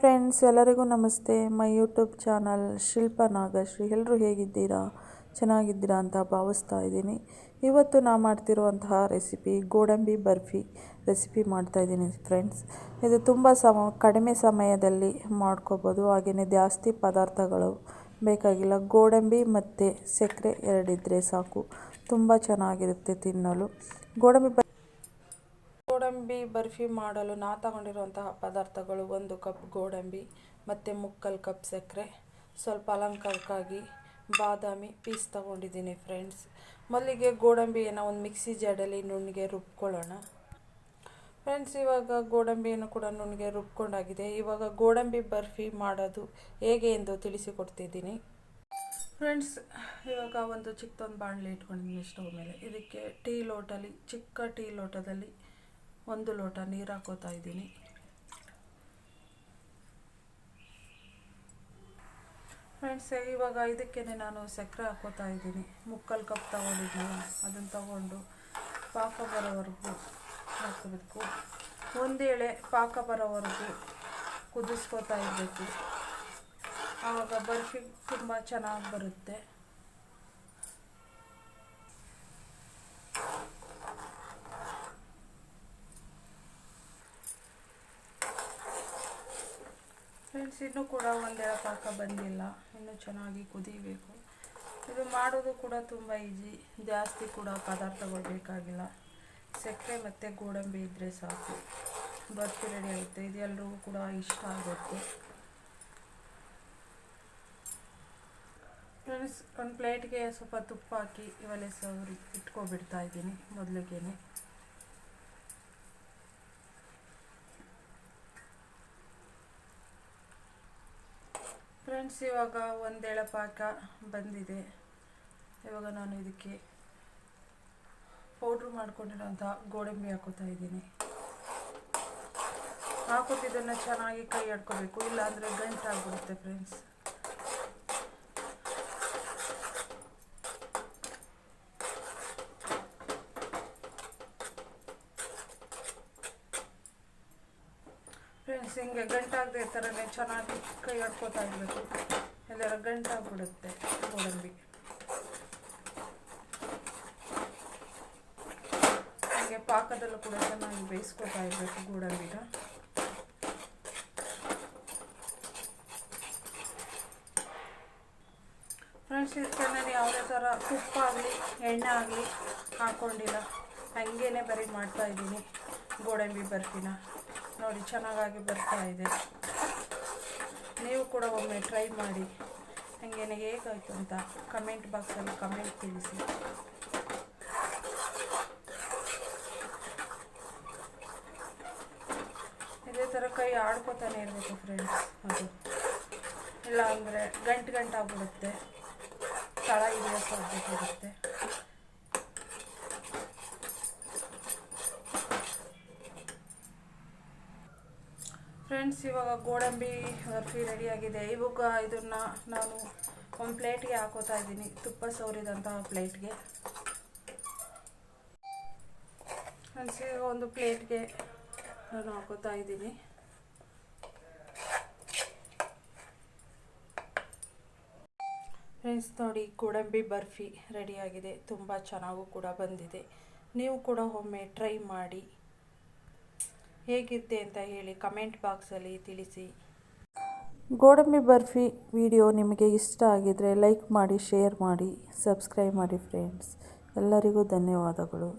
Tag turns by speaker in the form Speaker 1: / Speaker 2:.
Speaker 1: Friends ಎಲ್ಲರಿಗೂ ನಮಸ್ತೆ. My YouTube channel Shilpa Nagashree. ಎಲ್ಲರೂ ಹೇಗಿದ್ದೀರಾ? ಚೆನ್ನಾಗಿದ್ದೀರಾ ಅಂತ ಭಾವಿಸ್ತಾ ಇದ್ದೀನಿ. ಇವತ್ತು ನಾ ಮಾಡ್ತಿರುವಂತಹ ರೆಸಿಪಿ ಗೋಡಂಬಿ ಬರ್ಫಿ ರೆಸಿಪಿ ಮಾಡ್ತಾ ಇದ್ದೀನಿ ಫ್ರೆಂಡ್ಸ್ ಇದು ತುಂಬ ಸಮ, ಕಡಿಮೆ ಸಮಯದಲ್ಲಿ ಮಾಡ್ಕೋಬೋದು. ಹಾಗೆಯೇ ಜಾಸ್ತಿ ಪದಾರ್ಥಗಳು ಬೇಕಾಗಿಲ್ಲ. ಗೋಡಂಬಿ ಮತ್ತು ಸಕ್ಕರೆ ಎರಡಿದ್ದರೆ ಸಾಕು. ತುಂಬ ಚೆನ್ನಾಗಿರುತ್ತೆ ತಿನ್ನಲು. ಗೋಡಂಬಿ ಗೋಡಂಬಿ ಬರ್ಫಿ ಮಾಡಲು ನಾ ತಗೊಂಡಿರುವಂತಹ ಪದಾರ್ಥಗಳು ಒಂದು ಕಪ್ ಗೋಡಂಬಿ, ಮತ್ತು ಮುಕ್ಕಲ್ ಕಪ್ ಸಕ್ಕರೆ, ಸ್ವಲ್ಪ ಅಲಂಕಾರಕ್ಕಾಗಿ ಬಾದಾಮಿ ಪೀಸ್ ತಗೊಂಡಿದ್ದೀನಿ ಫ್ರೆಂಡ್ಸ್. ಮಲ್ಲಿಗೆ ಗೋಡಂಬಿಯನ್ನು ಒಂದು ಮಿಕ್ಸಿ ಜಾಡಲ್ಲಿ ನುಣ್ಣಗೆ ರುಬ್ಕೊಳ್ಳೋಣ. ಫ್ರೆಂಡ್ಸ್, ಇವಾಗ ಗೋಡಂಬಿಯನ್ನು ಕೂಡ ನುಣ್ಣಗೆ ರುಬ್ಕೊಂಡಾಗಿದೆ. ಇವಾಗ ಗೋಡಂಬಿ ಬರ್ಫಿ ಮಾಡೋದು ಹೇಗೆ ಎಂದು ತಿಳಿಸಿಕೊಡ್ತಿದ್ದೀನಿ. ಫ್ರೆಂಡ್ಸ್, ಇವಾಗ ಒಂದು ಚಿಕ್ಕದೊಂದು ಬಾಣಲೆ ಇಟ್ಕೊಂಡಿದ್ದೀನಿ ಸ್ಟವ್ ಮೇಲೆ. ಇದಕ್ಕೆ ಟೀ ಲೋಟಲ್ಲಿ, ಚಿಕ್ಕ ಟೀ ಲೋಟದಲ್ಲಿ ಒಂದು ಲೋಟ ನೀರು ಹಾಕೋತಾ ಇದ್ದೀನಿ. ಫ್ರೆಂಡ್ಸ್ ಇವಾಗ ಇದಕ್ಕೆ ನಾನು ಸಕ್ಕರೆ ಹಾಕೋತಾ ಇದ್ದೀನಿ. ಮುಕ್ಕಲ್ ಕಪ್ ತಗೊಂಡಿದ್ದೀನಿ ಅದನ್ನು ತಗೊಂಡು ಪಾಕ ಬರೋವರೆಗೂ ಹಾಕಬೇಕು. ಒಂದೇಳೆ ಪಾಕ ಬರೋವರೆಗೂ ಕುದಿಸ್ಕೋತಾ ಇರಬೇಕು. ಆವಾಗ ಬರ್ಫಿ ತುಂಬ ಚೆನ್ನಾಗಿ ಬರುತ್ತೆ. ಫ್ರೆಂಡ್ಸ್ ಇನ್ನೂ ಕೂಡ ಒಂದೆರಡು ಪಾಕ ಬಂದಿಲ್ಲ. ಇನ್ನೂ ಚೆನ್ನಾಗಿ ಕುದಿಬೇಕು. ಇದು ಮಾಡೋದು ಕೂಡ ತುಂಬ ಈಜಿ ಜಾಸ್ತಿ ಕೂಡ ಪದಾರ್ಥಗಳು ಬೇಕಾಗಿಲ್ಲ. ಸಕ್ಕರೆ ಮತ್ತು ಗೋಡಂಬಿ ಇದ್ದರೆ ಸಾಕು. ಬರ್ಫಿ ರೆಡಿ ಆಗುತ್ತೆ. ಇದೆಲ್ಲರಿಗೂ ಕೂಡ ಇಷ್ಟ ಆಗುತ್ತೆ. ಫ್ರೆಂಡ್ಸ್ ಒಂದು ಪ್ಲೇಟ್ಗೆ ಸ್ವಲ್ಪ ತುಪ್ಪ ಹಾಕಿ ಇವೆಲ್ಲ ಸವರಿ ಇಟ್ಕೊಬಿಡ್ತಾ ಇದ್ದೀನಿ ಮೊದಲಿಗೆ ಫ್ರೆಂಡ್ಸ್ ಇವಾಗ ಒಂದೇಳ ಪಾಕ ಬಂದಿದೆ. ಇವಾಗ ನಾನು ಇದಕ್ಕೆ ಪೌಡ್ರ್ ಮಾಡ್ಕೊಂಡಿರೋಂಥ ಗೋಡಂಬಿ ಹಾಕೋತಾ ಇದ್ದೀನಿ. ಹಾಕೋತಿದ್ದನ್ನು ಚೆನ್ನಾಗಿ ಕೈ ಆಡ್ಕೋಬೇಕು, ಇಲ್ಲಾಂದರೆ ಗಂಟಾಗ್ಬಿಡುತ್ತೆ ಫ್ರೆಂಡ್ಸ್ ಫ್ರೆಂಡ್ಸ್ ಹಿಂಗೆ ಗಂಟಾಗದೆ ಥರನೇ ಚೆನ್ನಾಗಿ ಕೈ ಆಡ್ಕೋತಾ ಇರಬೇಕು. ಎಲ್ಲರ ಗಂಟಾಗ್ಬಿಡುತ್ತೆ ಗೋಡಂಬಿ. ಹಾಗೆ ಪಾಕದಲ್ಲೂ ಕೂಡ ಚೆನ್ನಾಗಿ ಬೇಯಿಸ್ಕೊತಾ ಇರಬೇಕು ಗೋಡಂಬಿನ. ಫ್ರೆಂಡ್ಸ್ ಇದಕ್ಕೆ ನಾನು ಯಾವುದೇ ಥರ ತುಪ್ಪ ಆಗಲಿ ಎಣ್ಣೆ ಆಗಲಿ ಹಾಕ್ಕೊಂಡಿಲ್ಲ ಹಾಗೇನೆ ಬರೀ ಮಾಡ್ತಾಯಿದ್ದೀನಿ ಗೋಡಂಬಿ ಬರ್ಫಿನ. ನೋಡಿ ಚೆನ್ನಾಗಿ ಬರ್ತಾ ಇದೆ. ನೀವು ಕೂಡ ಒಮ್ಮೆ ಟ್ರೈ ಮಾಡಿ. ನನಗೆ ಹೇಗಾಯಿತು ಅಂತ ಕಮೆಂಟ್ ಬಾಕ್ಸಲ್ಲಿ ಕಮೆಂಟ್ ತಿಳಿಸಿ. ಇದೇ ಥರ ಕೈ ಆಡ್ಕೋತಾನೆ ಇರಬೇಕು ಫ್ರೆಂಡ್ಸ್ ಅದು. ಇಲ್ಲ ಅಂದರೆ ಗಂಟು ಗಂಟಾಗ್ಬಿಡುತ್ತೆ ತಳ ಹಿಡಿಯೋ ಸಾಧ್ಯತೆ ಇರುತ್ತೆ. ಫ್ರೆಂಡ್ಸ್ ಇವಾಗ ಗೋಡಂಬಿ ಬರ್ಫಿ ರೆಡಿಯಾಗಿದೆ ಇವಾಗ ಇದನ್ನು ನಾನು ಒಂದು ಪ್ಲೇಟ್ಗೆ ಹಾಕೋತಾ ಇದ್ದೀನಿ. ತುಪ್ಪ ಸವರಿದಂಥ ಪ್ಲೇಟ್ಗೆ ಫ್ರೆಂಡ್ಸ್ ಒಂದು ಪ್ಲೇಟ್ಗೆ ನಾನು ಹಾಕೋತಾ ಇದ್ದೀನಿ. ಫ್ರೆಂಡ್ಸ್ ನೋಡಿ, ಗೋಡಂಬಿ ಬರ್ಫಿ ರೆಡಿಯಾಗಿದೆ ತುಂಬ ಚೆನ್ನಾಗೂ ಕೂಡ ಬಂದಿದೆ. ನೀವು ಕೂಡ ಒಮ್ಮೆ ಟ್ರೈ ಮಾಡಿ. ಹೇಗಿರುತ್ತೆ ಅಂತ ಹೇಳಿ ಕಮೆಂಟ್ ಬಾಕ್ಸಲ್ಲಿ ತಿಳಿಸಿ. ಗೋಡಂಬಿ ಬರ್ಫಿ ವಿಡಿಯೋ ನಿಮಗೆ ಇಷ್ಟ ಆಗಿದ್ದರೆ ಲೈಕ್ ಮಾಡಿ ಶೇರ್ ಮಾಡಿ ಸಬ್ಸ್ಕ್ರೈಬ್ ಮಾಡಿ ಫ್ರೆಂಡ್ಸ್ ಎಲ್ಲರಿಗೂ ಧನ್ಯವಾದಗಳು.